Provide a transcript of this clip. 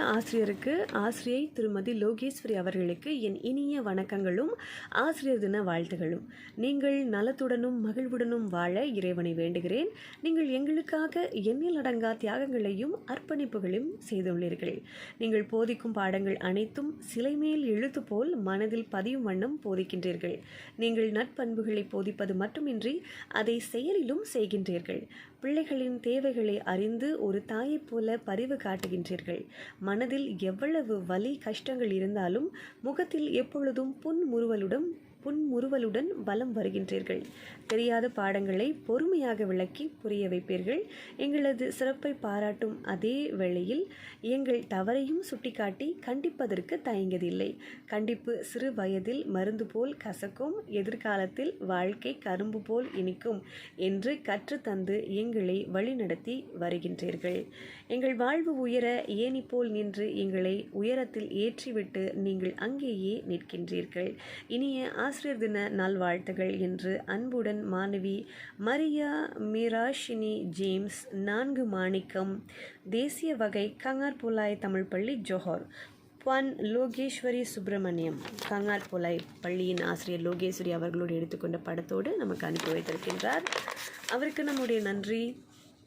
ஆசிரியருக்கு ஆசிரியை திருமதி லோகேஸ்வரி அவர்களுக்கு என் இனிய வணக்கங்களும் ஆசிரியர் தின வாழ்த்துகளும். நீங்கள் நலத்துடனும் மகிழ்வுடனும் வாழ இறைவனை வேண்டுகிறேன். நீங்கள் எங்களுக்காக எண்ணில் அடங்கா தியாகங்களையும் அர்ப்பணிப்புகளையும் செய்துள்ளீர்கள். நீங்கள் போதிக்கும் பாடங்கள் அனைத்தும் சிலை மேல் எழுத்து போல் மனதில் பதியும் வண்ணம் போதிக்கின்றீர்கள். நீங்கள் நட்பண்புகளை போதிப்பது மட்டுமின்றி அதை செயலிலும் செய்கின்றீர்கள். பிள்ளைகளின் தேவைகளை அறிந்து ஒரு தாயைப் போல பரிவு காட்டுகின்றீர்கள். மனதில் எவ்வளவு வலி கஷ்டங்கள் இருந்தாலும் முகத்தில் எப்பொழுதும் புன்முறுவலுடன் புன்முறுவலுடன் வலம் வருகின்றீர்கள். தெரியாத பாடங்களை பொறுமையாக விளக்கி புரிய வைப்பீர்கள். எங்களது சிறப்பை பாராட்டும் அதே வேளையில் எங்கள் தவறையும் சுட்டிக்காட்டி கண்டிப்பதற்கு தயங்கதில்லை கண்டிப்பு சிறு வயதில் மருந்து போல் கசக்கும் எதிர்காலத்தில் வாழ்க்கை கரும்பு போல் இனிக்கும் என்று கற்றுத்தந்து எங்களை வழிநடத்தி வருகின்றீர்கள். எங்கள் வாழ்வு உயர ஏனி போல் நின்று எங்களை உயரத்தில் ஏற்றிவிட்டு நீங்கள் அங்கேயே நிற்கின்றீர்கள். இனிய ஆசிரியர் தின நல்வாழ்த்துகள் என்று அன்புடன் மாணவி மரியா மீராஷினி ஜேம்ஸ் நான்கு மாணிக்கம் தேசிய வகை கங்கார்புலாய் தமிழ் பள்ளி ஜோஹர் பன் லோகேஸ்வரி சுப்பிரமணியம். கங்கார்புலாய் பள்ளியின் ஆசிரியர் லோகேஸ்வரி அவர்களோடு எடுத்துக்கொண்ட படத்தோடு நமக்கு அனுப்பி வைத்திருக்கின்றார். அவருக்கு நம்முடைய நன்றி.